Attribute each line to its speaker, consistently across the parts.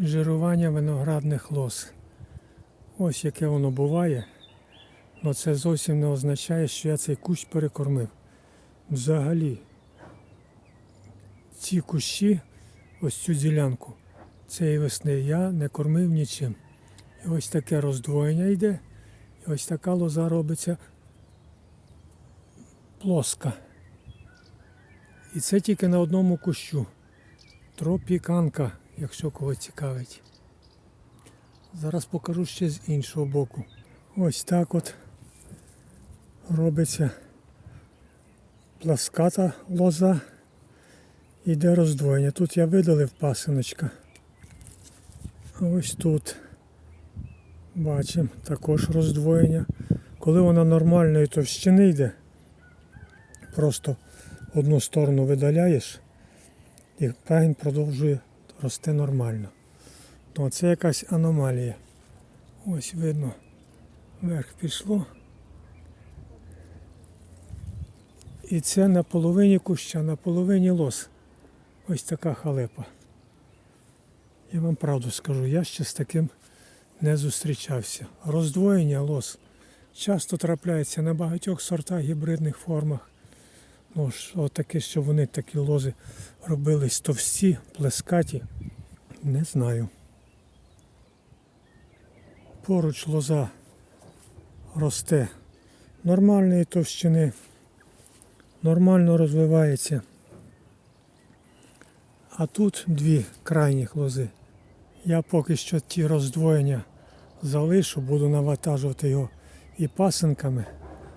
Speaker 1: жирування виноградних лоз. Ось яке воно буває. Але це зовсім не означає, що я цей кущ перекормив. Взагалі, ці кущі, ось цю ділянку цієї весни я не кормив нічим. І ось таке роздвоєння йде, і ось така лоза робиться плоска. І це тільки на одному кущу. Тропіканка, якщо кого цікавить. Зараз покажу ще з іншого боку. Ось так от робиться пласката лоза. Іде роздвоєння. Тут я видалив пасиночка. А ось тут бачимо також роздвоєння. Коли вона нормальної товщини йде, просто одну сторону видаляєш і пагін продовжує рости нормально. Ну, це якась аномалія. Ось видно, вверх пішло. І це на половині куща, на половині лос. Ось така халепа. Я вам правду скажу, я ще з таким не зустрічався. Роздвоєння лос часто трапляється на багатьох сортах гібридних формах. Ну, таке, що вони такі лози робились товсті, плескаті, не знаю. Поруч лоза росте нормальної товщини, нормально розвивається. А тут дві крайніх лози. Я поки що ті роздвоєння залишу, буду навантажувати його і пасинками,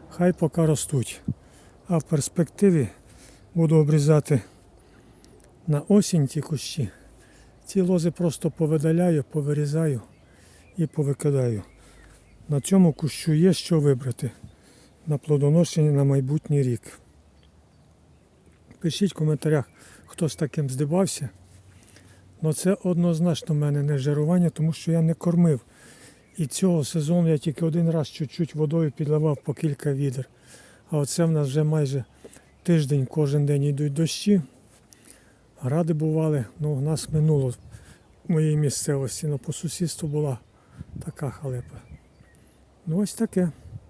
Speaker 1: хай поки ростуть. А в перспективі буду обрізати на осінь ті кущі. Ці лози просто повидаляю, повирізаю і повикидаю. На цьому кущу є що вибрати на плодоношення на майбутній рік. Пишіть в коментарях, хто з таким здивався. Ну це однозначно в мене не жирування, тому що я не кормив. І цього сезону я тільки один раз чуть-чуть водою підливав по кілька відер. А оце в нас вже майже тиждень, кожен день йдуть дощі. Гради бували, ну у нас минуло в моїй місцевості, але по сусідству була така халепа. Ну ось таке.